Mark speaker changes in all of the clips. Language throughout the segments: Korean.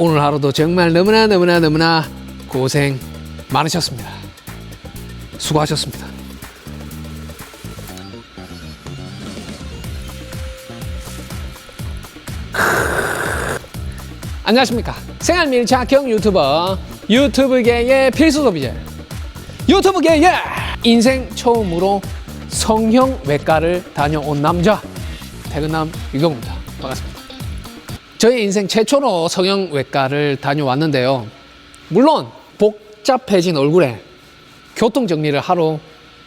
Speaker 1: 오늘 하루도 정말 너무나 너무나 너무나 고생 많으셨습니다. 수고하셨습니다. 안녕하십니까. 생활밀착형 유튜버, 유튜브계의 필수 소비재, 유튜브계의 인생 처음으로 성형 외과를 다녀온 남자, 태근남 유경입니다. 반갑습니다. 저의 인생 최초로 성형 외과를 다녀왔는데요. 물론 복잡해진 얼굴에 교통 정리를 하러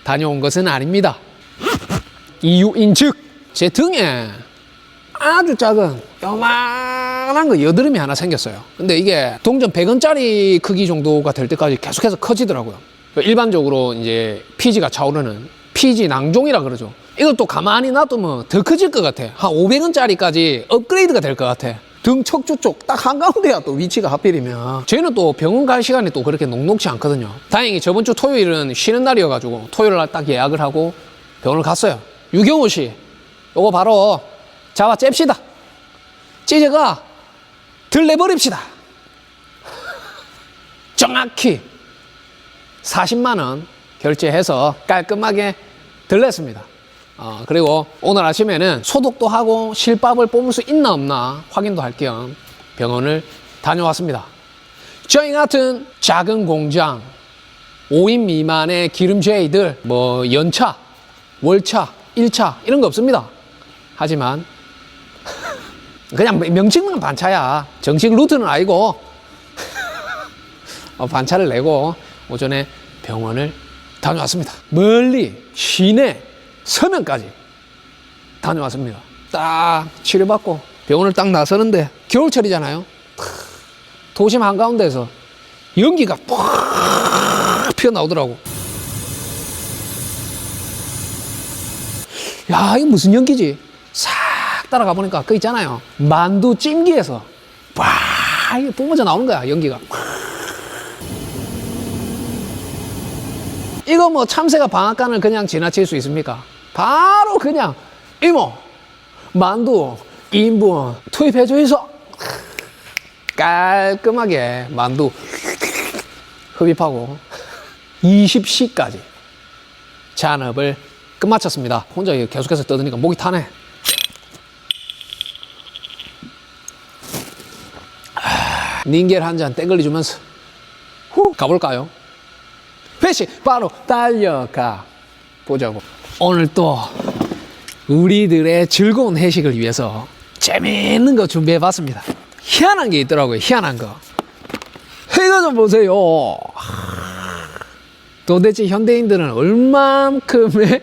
Speaker 1: 다녀온 것은 아닙니다. 이유인 즉, 제 등에 아주 작은 요만한 거 여드름이 하나 생겼어요. 근데 이게 동전 100원짜리 크기 정도가 될 때까지 계속해서 커지더라고요. 일반적으로 이제 피지가 차오르는 피지 낭종이라 그러죠. 또 가만히 놔두면 더 커질 것 같아. 한 500원짜리까지 업그레이드가 될 것 같아. 등 척추 쪽 딱 한가운데야 또 위치가 하필이면 저희는 또 병원 갈 시간이 또 그렇게 녹록치 않거든요 다행히 저번 주 토요일은 쉬는 날이어가지고 토요일 날 딱 예약을 하고 병원을 갔어요 유경호 씨 요거 바로 잡아 잽시다 찢어가 들내버립시다 정확히 40만 원 결제해서 깔끔하게 들렸습니다. 어, 그리고 오늘 아침에는 소독도 하고 실밥을 뽑을 수 있나 없나 확인도 할 겸 병원을 다녀왔습니다. 저희 같은 작은 공장 5인 미만의 기름제이들 뭐 연차, 월차, 일차 이런 거 없습니다. 하지만 그냥 명칭만 반차야. 정식 루트는 아니고 어, 반차를 내고 오전에 병원을 다녀왔습니다. 멀리 시내 서면까지 다녀왔습니다. 딱 치료받고 병원을 딱 나서는데 겨울철이잖아요. 탁, 도심 한가운데서 연기가 팍 피어나오더라고. 야, 이거 무슨 연기지? 싹 따라가 보니까 그 있잖아요. 만두 찜기에서 와, 이게 뿜어져 나오는 거야, 연기가. 이거 뭐 참새가 방앗간을 그냥 지나칠 수 있습니까? 바로 그냥 이모 만두 2인분 투입해 주이소 깔끔하게 만두 흡입하고 20시까지 잔업을 끝마쳤습니다. 혼자 계속해서 떠드니까 목이 타네. 아, 닌겔 한 잔 땡글리 주면서 후 가볼까요? 회식 바로 달려가 보자고. 오늘 또 우리들의 즐거운 회식을 위해서 재미있는 거 준비해 봤습니다. 희한한 게 있더라고요. 희한한 거. 이거 좀 보세요. 도대체 현대인들은 얼만큼의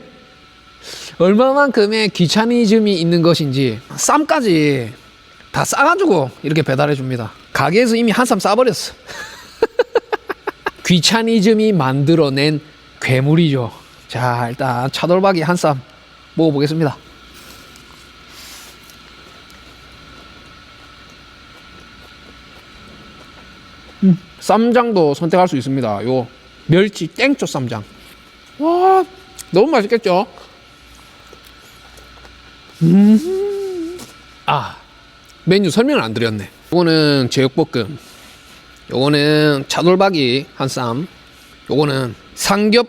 Speaker 1: 얼마만큼의 귀차니즘이 있는 것인지 쌈까지 다 싸가지고 이렇게 배달해 줍니다. 가게에서 이미 한 쌈 싸버렸어. 귀차니즘이 만들어낸 괴물이죠. 자, 일단 차돌박이 한 쌈 먹어보겠습니다. 음, 쌈장도 선택할 수 있습니다. 요 멸치 땡초 쌈장. 와, 너무 맛있겠죠? 음. 아, 메뉴 설명을 안 드렸네. 이거는 제육볶음. 요거는 차돌박이 한 쌈. 요거는 삼겹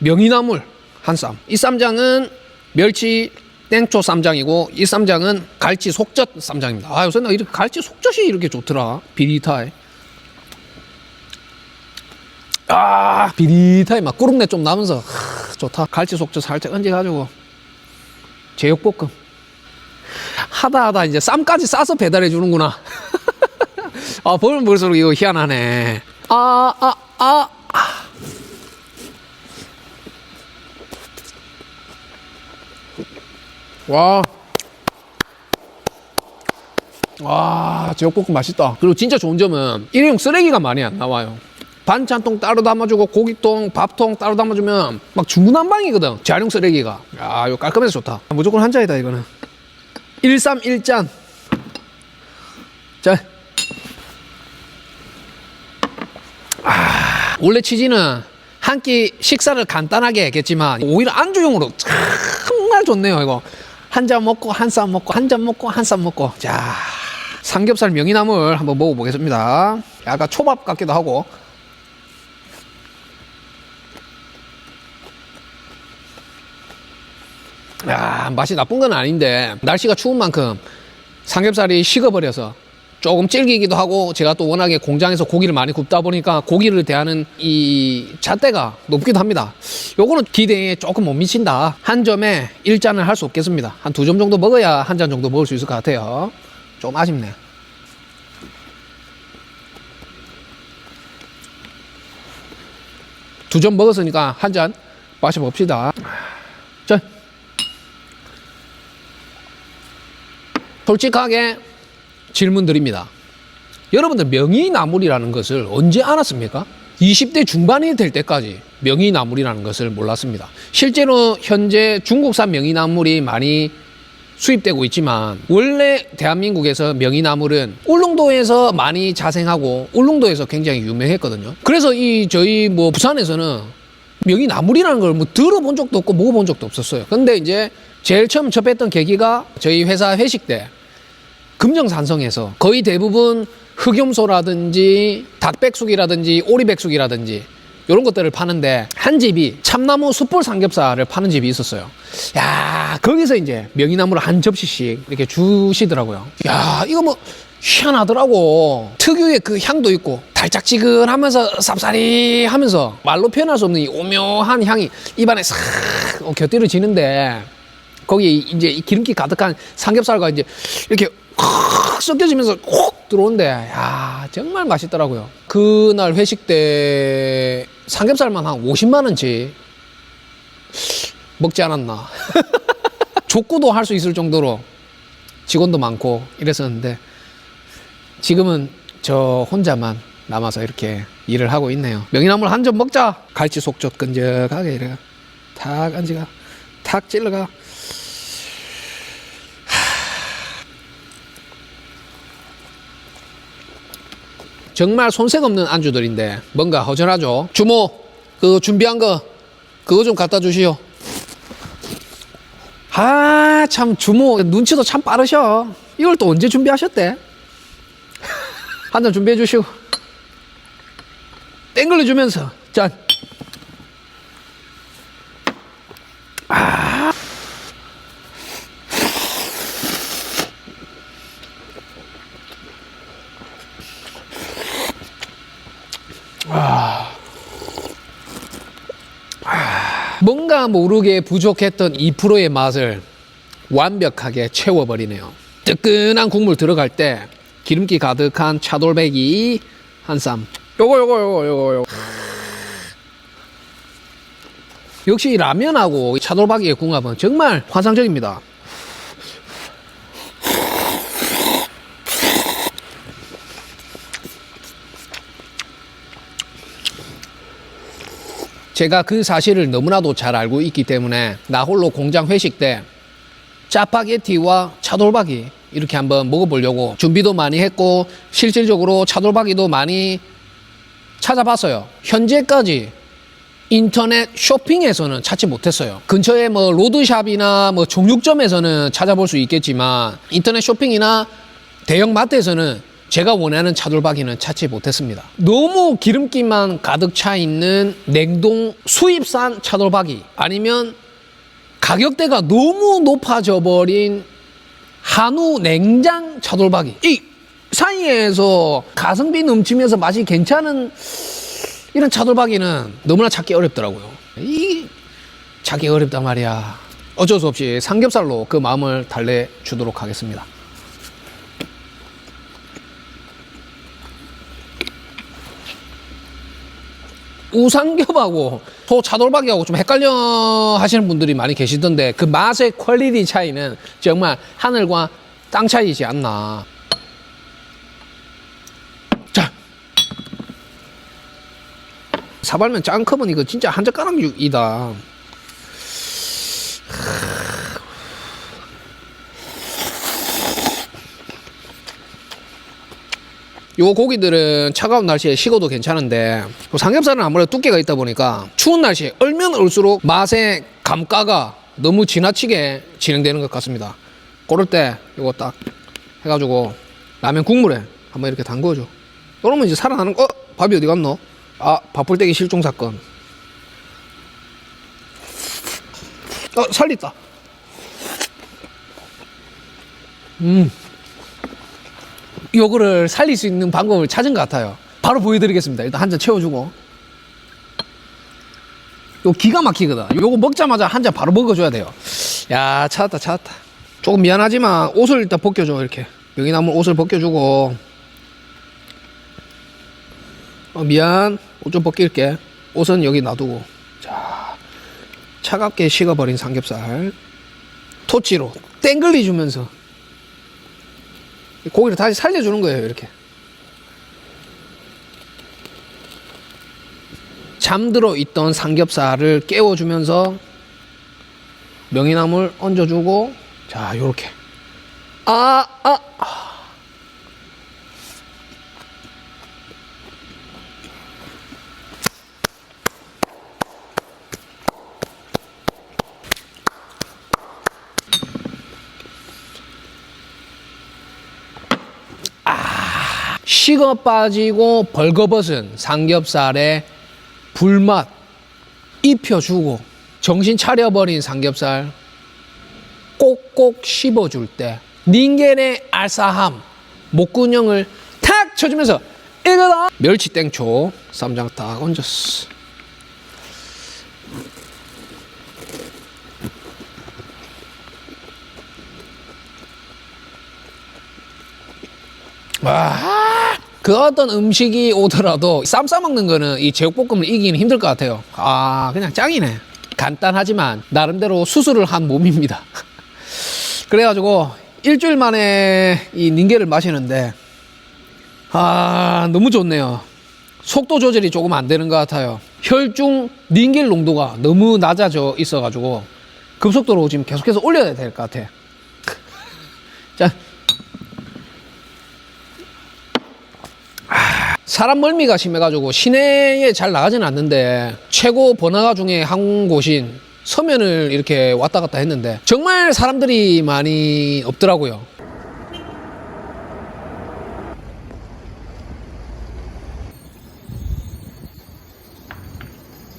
Speaker 1: 명이나물 한 쌈. 이 쌈장은 멸치 땡초 쌈장이고 이 쌈장은 갈치 속젓 쌈장입니다. 아 요새 나 이렇게 갈치 속젓이 이렇게 좋더라. 비릿하게. 아 비릿하게 막 꾸룩내 좀 나면서 하, 좋다. 갈치 속젓 살짝 얹어가지고 제육볶음. 하다 하다 이제 쌈까지 싸서 배달해 주는구나. 아, 보면 볼수록 이거 희한하네. 아, 아, 아. 와. 와, 제육볶음 맛있다. 그리고 진짜 좋은 점은 일회용 쓰레기가 많이 안 나와요. 반찬통 따로 담아주고 고기통, 밥통 따로 담아주면 막 중구난방이거든. 재활용 쓰레기가. 야, 이거 깔끔해서 좋다. 무조건 한 잔이다, 이거는. 131잔. 자, 원래 치즈는 한 끼 식사를 간단하게 했겠지만 오히려 안주용으로 정말 좋네요 이거 한 잔 먹고 한 쌈 먹고 한 잔 먹고 한 쌈 먹고 자 삼겹살 명이나물 한번 먹어보겠습니다. 약간 초밥 같기도 하고. 야, 맛이 나쁜 건 아닌데 날씨가 추운 만큼 삼겹살이 식어버려서 조금 질기기도 하고 제가 또 워낙에 공장에서 고기를 많이 굽다 보니까 고기를 대하는 이 잣대가 높기도 합니다. 요거는 기대에 조금 못 미친다. 한 점에 일잔을 할 수 없겠습니다. 한 두 점 정도 먹어야 한 잔 정도 먹을 수 있을 것 같아요. 좀 아쉽네. 두 점 먹었으니까 한 잔 마셔봅시다. 자, 솔직하게 질문 드립니다. 여러분들 명이나물이라는 것을 언제 알았습니까? 20대 중반이 될 때까지 명이나물이라는 것을 몰랐습니다. 실제로 현재 중국산 명이나물이 많이 수입되고 있지만 원래 대한민국에서 명이나물은 울릉도에서 많이 자생하고 울릉도에서 굉장히 유명했거든요. 그래서 이 저희 뭐 부산에서는 명이나물이라는 걸 뭐 들어본 적도 없고 먹어본 적도 없었어요. 근데 이제 제일 처음 접했던 계기가 저희 회사 회식 때 금정산성에서 거의 대부분 흑염소라든지 닭백숙이라든지 오리백숙이라든지 이런 것들을 파는데 한 집이 참나무 숯불 삼겹살을 파는 집이 있었어요. 야 거기서 이제 명이나물을 한 접시씩 이렇게 주시더라고요. 야 이거 뭐 희한하더라고. 특유의 그 향도 있고 달짝지근하면서 쌉싸리 하면서 말로 표현할 수 없는 이 오묘한 향이 입안에 싹 어, 곁들여지는데 거기 이제 이 기름기 가득한 삼겹살과 이제 이렇게 확 섞여지면서 콕 들어오는데 야 정말 맛있더라고요. 그날 회식 때 삼겹살만 한 50만 원치 먹지 않았나. 족구도 할 수 있을 정도로 직원도 많고 이랬었는데 지금은 저 혼자만 남아서 이렇게 일을 하고 있네요. 명이나물 한 점 먹자. 갈치 속젓 끈적하게 이래 탁 안지가 탁 찔러가. 정말 손색 없는 안주들인데 뭔가 허전하죠. 주모 그 준비한 거 그거 좀 갖다 주시오. 아 참 주모 눈치도 참 빠르셔. 이걸 또 언제 준비하셨대? 한 잔 준비해 주시오. 땡글려 주면서 짠. 뭔가 모르게 부족했던 2%의 맛을 완벽하게 채워버리네요. 뜨끈한 국물 들어갈 때 기름기 가득한 차돌배기 한 쌈. 요거 요거 요거 요거 요거. 역시 이 라면하고 이 차돌박이의 궁합은 정말 환상적입니다. 제가 그 사실을 너무나도 잘 알고 있기 때문에 나 홀로 공장 회식 때 짜파게티와 차돌박이 이렇게 한번 먹어보려고 준비도 많이 했고 실질적으로 차돌박이도 많이 찾아봤어요. 현재까지 인터넷 쇼핑에서는 찾지 못했어요. 근처에 뭐 로드샵이나 뭐 종육점에서는 찾아볼 수 있겠지만 인터넷 쇼핑이나 대형 마트에서는 제가 원하는 차돌박이는 찾지 못했습니다. 너무 기름기만 가득 차 있는 냉동 수입산 차돌박이 아니면 가격대가 너무 높아져 버린 한우 냉장 차돌박이 이 사이에서 가성비 넘치면서 맛이 괜찮은 이런 차돌박이는 너무나 찾기 어렵더라고요. 이 찾기 어렵단 말이야. 어쩔 수 없이 삼겹살로 그 마음을 달래주도록 하겠습니다. 우삼겹하고 소 차돌박이하고 좀 헷갈려 하시는 분들이 많이 계시던데 그 맛의 퀄리티 차이는 정말 하늘과 땅 차이지 않나. 자. 사발면 짱커면 이거 진짜 한 젓가락 육이다. 요 고기들은 차가운 날씨에 식어도 괜찮은데 요 삼겹살은 아무래도 두께가 있다 보니까 추운 날씨에 얼면 얼수록 맛의 감가가 너무 지나치게 진행되는 것 같습니다. 그럴 때 요거 딱 해가지고 라면 국물에 한번 이렇게 담궈줘. 그러면 이제 살아나는 거. 어? 밥이 어디 갔노? 아, 밥풀떼기 실종 사건. 어, 살렸다. 음. 요거를 살릴 수 있는 방법을 찾은 것 같아요. 바로 보여드리겠습니다. 일단 한 잔 채워주고. 요 기가 막히거든. 요거 먹자마자 한 잔 바로 먹어줘야 돼요. 야, 찾았다, 찾았다. 조금 미안하지만 옷을 일단 벗겨줘, 이렇게. 명이나물 옷을 벗겨주고. 어, 미안. 옷 좀 벗길게. 옷은 여기 놔두고. 자, 차갑게 식어버린 삼겹살. 토치로 땡글리 주면서. 고기를 다시 살려주는 거예요, 이렇게. 잠들어 있던 삼겹살을 깨워주면서 명이나물 얹어주고 자 요렇게 아 아. 아, 식어 빠지고 벌거벗은 삼겹살에 불맛 입혀주고 정신 차려버린 삼겹살 꼭꼭 씹어줄 때 닌겐의 알싸함 목구녕을 탁 쳐주면서 이거다! 멸치 땡초 쌈장 딱 얹었어. 와, 그 어떤 음식이 오더라도 쌈 싸먹는 거는 이 제육볶음을 이기는 힘들 것 같아요. 아, 그냥 짱이네. 간단하지만 나름대로 수술을 한 몸입니다. 그래가지고 일주일 만에 이 닌게를 마시는데 아, 너무 좋네요. 속도 조절이 조금 안 되는 것 같아요. 혈중 닌겔 농도가 너무 낮아져 있어가지고 급속도로 지금 계속해서 올려야 될 것 같아. 자, 사람 멀미가 심해가지고 시내에 잘 나가지는 않는데 최고 번화가 중에 한 곳인 서면을 이렇게 왔다 갔다 했는데 정말 사람들이 많이 없더라고요.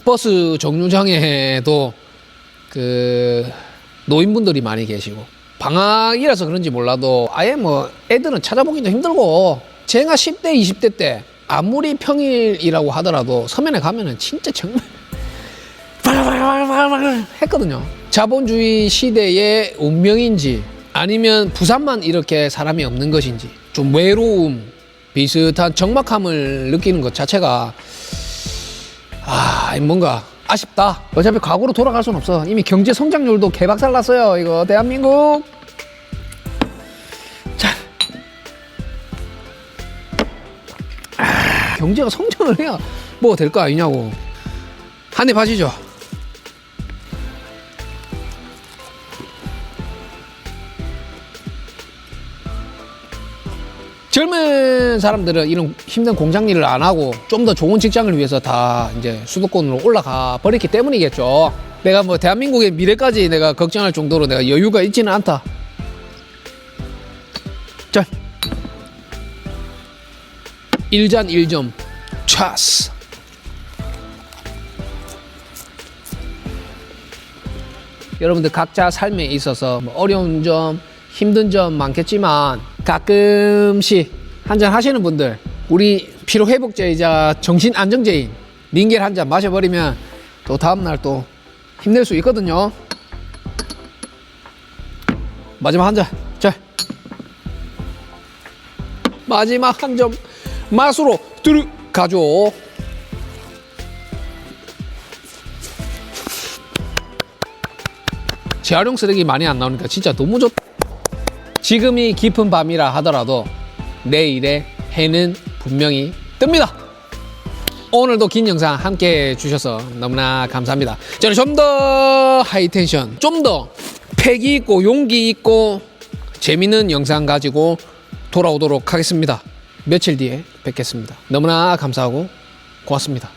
Speaker 1: 버스 정류장에도 그 노인분들이 많이 계시고 방학이라서 그런지 몰라도 아예 뭐 애들은 찾아보기도 힘들고 제가 10대 20대 때 아무리 평일이라고 하더라도 서면에 가면은 진짜 정말 했거든요. 자본주의 시대의 운명인지 아니면 부산만 이렇게 사람이 없는 것인지 좀 외로움 비슷한 적막함을 느끼는 것 자체가 아 뭔가 아쉽다. 어차피 과거로 돌아갈 순 없어. 이미 경제 성장률도 개박살 났어요. 이거 대한민국. 경제가 성장을 해야 뭐가 될거 아니냐고. 한입 하시죠. 젊은 사람들은 이런 힘든 공장 일을 안 하고 좀 더 좋은 직장을 위해서 다 이제 수도권으로 올라가 버렸기 때문이겠죠. 내가 뭐 대한민국의 미래까지 내가 걱정할 정도로 내가 여유가 있지는 않다. 짠. 1잔 1점 차스 여러분들 각자 삶에 있어서 뭐 어려운 점, 힘든 점 많겠지만 가끔씩 한잔 하시는 분들 우리 피로 회복제이자 정신 안정제인 링겔 한 잔 마셔버리면 또 다음날 또 힘낼 수 있거든요. 마지막 한 잔. 자. 마지막 한 점. 맛으로 들어가죠. 재활용 쓰레기 많이 안 나오니까 진짜 너무 좋다. 지금이 깊은 밤이라 하더라도 내일의 해는 분명히 뜹니다. 오늘도 긴 영상 함께 해주셔서 너무나 감사합니다. 저는 좀 더 하이텐션, 좀 더 패기 있고 용기 있고 재밌는 영상 가지고 돌아오도록 하겠습니다. 며칠 뒤에 뵙겠습니다. 너무나 감사하고 고맙습니다.